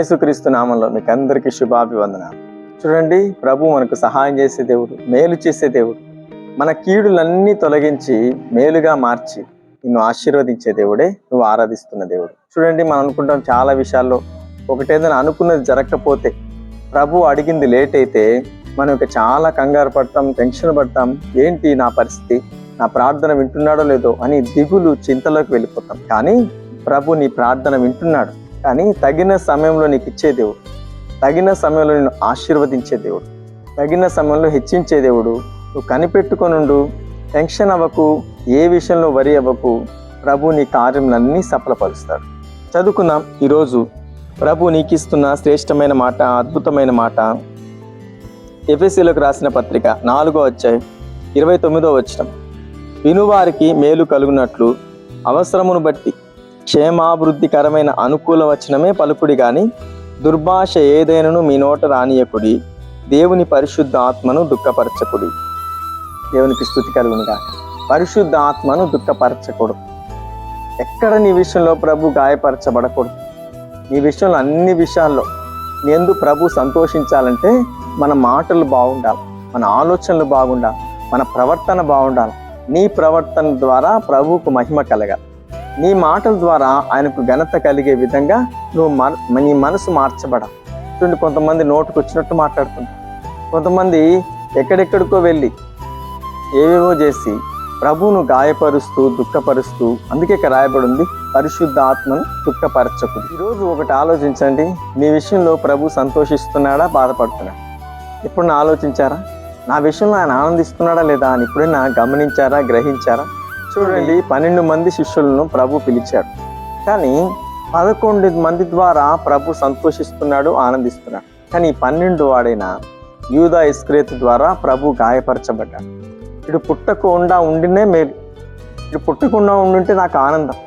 యేసుక్రీస్తు నామంలో మీకు అందరికీ శుభాభివందన చూడండి ప్రభు మనకు సహాయం చేసే దేవుడు మేలు చేసే దేవుడు. మన కీడులన్నీ తొలగించి మేలుగా మార్చి నిన్ను ఆశీర్వదించే దేవుడే నువ్వు ఆరాధిస్తున్న దేవుడు. చూడండి మనం అనుకుంటాం చాలా విషయాల్లో ఒకటేదైనా అనుకున్నది జరగకపోతే ప్రభు అడిగింది లేట్ అయితే మనం ఇక చాలా కంగారు పడతాం టెన్షన్ పడతాం ఏంటి నా పరిస్థితి నా ప్రార్థన వింటున్నాడో లేదో అని దిగులు చింతలోకి వెళ్ళిపోతాం. కానీ ప్రభు నీ ప్రార్థన వింటున్నాడు. కానీ తగిన సమయంలో నీకు ఇచ్చే దేవుడు తగిన సమయంలో నేను ఆశీర్వదించే దేవుడు తగిన సమయంలో హెచ్చించే దేవుడు నువ్వు కనిపెట్టుకొనుండు టెన్షన్ అవ్వకు ఏ విషయంలో వరి అవ్వకు ప్రభు నీ కార్యములన్నీ సఫలపరుస్తాడు. చదువుకున్నాం ఈరోజు. ప్రభు నీకు ఇస్తున్న శ్రేష్టమైన మాట అద్భుతమైన మాట. ఎఫ్ఎస్సీలకు రాసిన పత్రిక నాలుగో వచ్చాయి ఇరవై తొమ్మిదో వచ్చిన వినువారికి మేలు కలుగునట్లు అవసరమును బట్టి క్షేమాభివృద్ధికరమైన అనుకూల వచనమే పలుకుడి గాని దుర్భాష ఏదైనను మీ నోట రానియకుడి దేవుని పరిశుద్ధ ఆత్మను దుఃఖపరచకుడి. దేవునికి స్థుతి కలుగునుగా. పరిశుద్ధ ఆత్మను దుఃఖపరచకూడదు. ఎక్కడ నీ విషయంలో ప్రభు గాయపరచబడకూడదు. నీ విషయంలో అన్ని విషయాల్లో ఎందు ప్రభు సంతోషించాలంటే మన మాటలు బాగుండాలి మన ఆలోచనలు బాగుండాలి మన ప్రవర్తన బాగుండాలి. నీ ప్రవర్తన ద్వారా ప్రభువుకు మహిమ కలగాలి. నీ మాటల ద్వారా ఆయనకు ఘనత కలిగే విధంగా నువ్వు మన నీ మనసు మార్చబడ. చూడండి కొంతమంది నోటుకు వచ్చినట్టు మాట్లాడుతుంటారు కొంతమంది ఎక్కడెక్కడికో వెళ్ళి ఏవేవో చేసి ప్రభువును గాయపరుస్తూ దుఃఖపరుస్తూ అందుకే ఇక్కడ రాయబడి ఉంది పరిశుద్ధ ఆత్మను దుఃఖపరచకు ఈరోజు ఒకటి ఆలోచించండి. మీ విషయంలో ప్రభు సంతోషిస్తున్నాడా బాధపడుతున్నాడా? ఎప్పుడన్నా ఆలోచించారా? నా విషయంలో ఆయన ఆనందిస్తున్నాడా లేదా అని ఎప్పుడైనా గమనించారా గ్రహించారా? చూడండి పన్నెండు మంది శిష్యులను ప్రభు పిలిచాడు. కానీ పదకొండు మంది ద్వారా ప్రభు సంతోషిస్తున్నాడు ఆనందిస్తున్నాడు. కానీ పన్నెండు వాడైన యూదా ఇస్క్రేత్ ద్వారా ప్రభు గాయపరచబడ్డాడు. ఇటు పుట్టకుండా ఉండినే మేలు ఇటు పుట్టకుండా ఉండుంటే నాకు ఆనందం.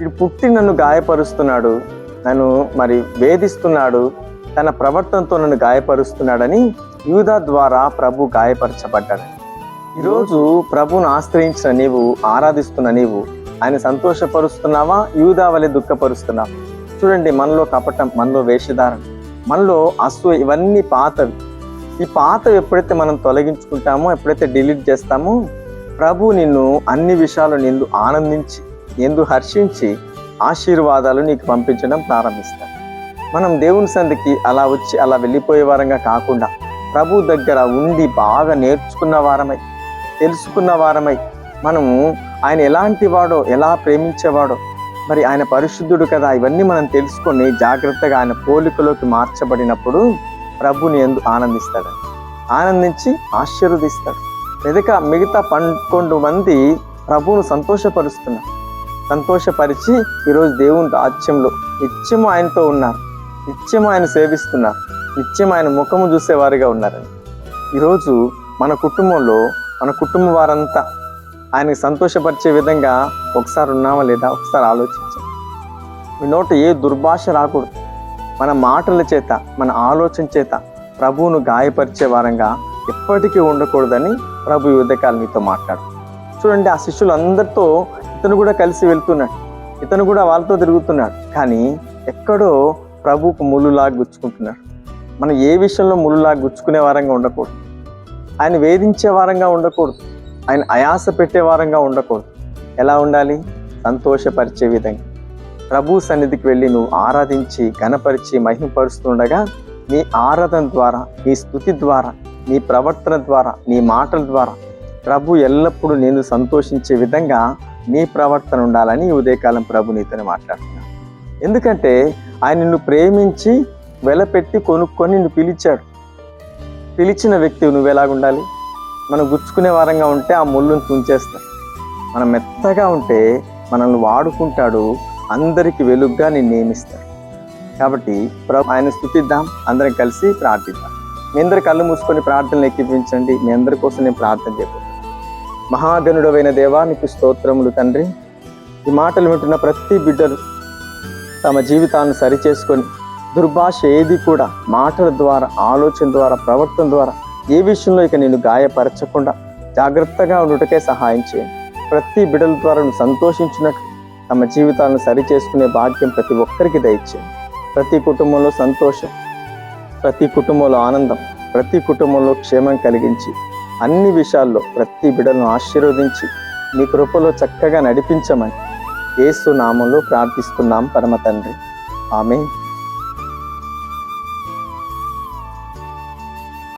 ఇటు పుట్టి నన్ను గాయపరుస్తున్నాడు నన్ను మరి వేధిస్తున్నాడు తన ప్రవర్తనతో నన్ను గాయపరుస్తున్నాడని యూదా ద్వారా ప్రభు గాయపరచబడ్డాడు. ఈరోజు ప్రభును ఆశ్రయించిన నీవు ఆరాధిస్తున్న నీవు ఆయన సంతోషపరుస్తున్నావా? యూదా వలె దుఃఖపరుస్తున్నావా? చూడండి మనలో కపటం మనలో వేషధారణ మనలో అసూ ఇవన్నీ పాతవి. ఈ పాతవి ఎప్పుడైతే మనం తొలగించుకుంటామో ఎప్పుడైతే డిలీట్ చేస్తామో ప్రభు నిన్ను అన్ని విషయాలు నిందు ఆనందించి ఎందు హర్షించి ఆశీర్వాదాలు నీకు పంపించడం ప్రారంభిస్తాడు. మనం దేవుని సందికి అలా వచ్చి అలా వెళ్ళిపోయే వారంగా కాకుండా ప్రభు దగ్గర ఉండి బాగా నేర్చుకున్న వారమై తెలుసుకున్న వారమై మనము ఆయన ఎలాంటి వాడో ఎలా ప్రేమించేవాడో మరి ఆయన పరిశుద్ధుడు కదా ఇవన్నీ మనం తెలుసుకొని జాగ్రత్తగా ఆయన పోలికలోకి మార్చబడినప్పుడు ప్రభుని ఎందు ఆనందిస్తాడు. ఆనందించి ఆశీర్వదిస్తాడు. ఎదుక మిగతా పదకొండు మంది ప్రభువును సంతోషపరుస్తున్నారు. సంతోషపరిచి ఈరోజు దేవుని రాజ్యంలో నిత్యము ఆయనతో ఉన్నారు. నిత్యం ఆయన సేవిస్తున్నారు. నిత్యం ఆయన ముఖము చూసేవారుగా ఉన్నారని ఈరోజు మన కుటుంబంలో మన కుటుంబం వారంతా ఆయనకి సంతోషపరిచే విధంగా ఒకసారి ఉన్నామా లేదా ఒకసారి ఆలోచించాం మీ నోట ఏ దుర్భాష రాకూడదు. మన మాటల చేత మన ఆలోచన చేత ప్రభువును గాయపరిచే వారంగా ఎప్పటికీ ఉండకూడదని ప్రభు యుద్ధకాలు మీతో మాట్లాడు. చూడండి ఆ శిష్యులందరితో ఇతను కూడా కలిసి వెళ్తున్నాడు. ఇతను కూడా వాళ్ళతో తిరుగుతున్నాడు. కానీ ఎక్కడో ప్రభుకు ములులాగా గుచ్చుకుంటున్నాడు. మనం ఏ విషయంలో ములులాగా గుచ్చుకునే వారంగా ఉండకూడదు. ఆయన వేధించే వారంగా ఉండకూడదు. ఆయన అయాస పెట్టే వారంగా ఉండకూడదు. ఎలా ఉండాలి? సంతోషపరిచే విధంగా. ప్రభు సన్నిధికి వెళ్ళి నువ్వు ఆరాధించి ఘనపరిచి మహిమపరుస్తుండగా నీ ఆరాధన ద్వారా నీ స్థుతి ద్వారా నీ ప్రవర్తన ద్వారా నీ మాటల ద్వారా ప్రభు ఎల్లప్పుడూ నేను సంతోషించే విధంగా నీ ప్రవర్తన ఉండాలని ఉదయకాలం ప్రభు నీతోనే మాట్లాడుతున్నాను ఎందుకంటే ఆయన నిన్ను ప్రేమించి వెలపెట్టి కొనుక్కొని నిన్ను పిలిచాడు. పిలిచిన వ్యక్తి నువ్వు ఎలాగుండాలి? మనం గుచ్చుకునే వారంగా ఉంటే ఆ ముళ్ళును తుంచేస్తాడు మనం మెత్తగా ఉంటే మనల్ని వాడుకుంటాడు అందరికి వెలుగ్గా నేను నియమిస్తాడు. కాబట్టి ప్రభు ఆయన స్థుతిద్దాం అందరం కలిసి ప్రార్థిద్దాం. మీ అందరు కళ్ళు మూసుకొని ప్రార్థనలు ఎక్కిపించండి మీ అందరి కోసం నేను ప్రార్థన చేయబోతున్నాను మహాగనుడవైన దేవా నీకు స్తోత్రములు తండ్రి. ఈ మాటలు వింటున్న ప్రతి బిడ్డలు తమ జీవితాన్ని సరిచేసుకొని దుర్భాష ఏది కూడా మాటల ద్వారా ఆలోచన ద్వారా ప్రవర్తన ద్వారా ఏ విషయంలో ఇక నేను గాయపరచకుండా జాగ్రత్తగా ఉండుటకే సహాయం చేయండి. ప్రతి బిడల ద్వారా సంతోషించినట్టు తమ జీవితాలను సరిచేసుకునే భాగ్యం ప్రతి ఒక్కరికి దయచేయండి. ప్రతి కుటుంబంలో సంతోషం ప్రతి కుటుంబంలో ఆనందం ప్రతి కుటుంబంలో క్షేమం కలిగించి అన్ని విషయాల్లో ప్రతి బిడలను ఆశీర్వదించి నీ కృపలో చక్కగా నడిపించమని ఏసు నామంలో ప్రార్థిస్తున్నాం పరమ తండ్రి. ఆమె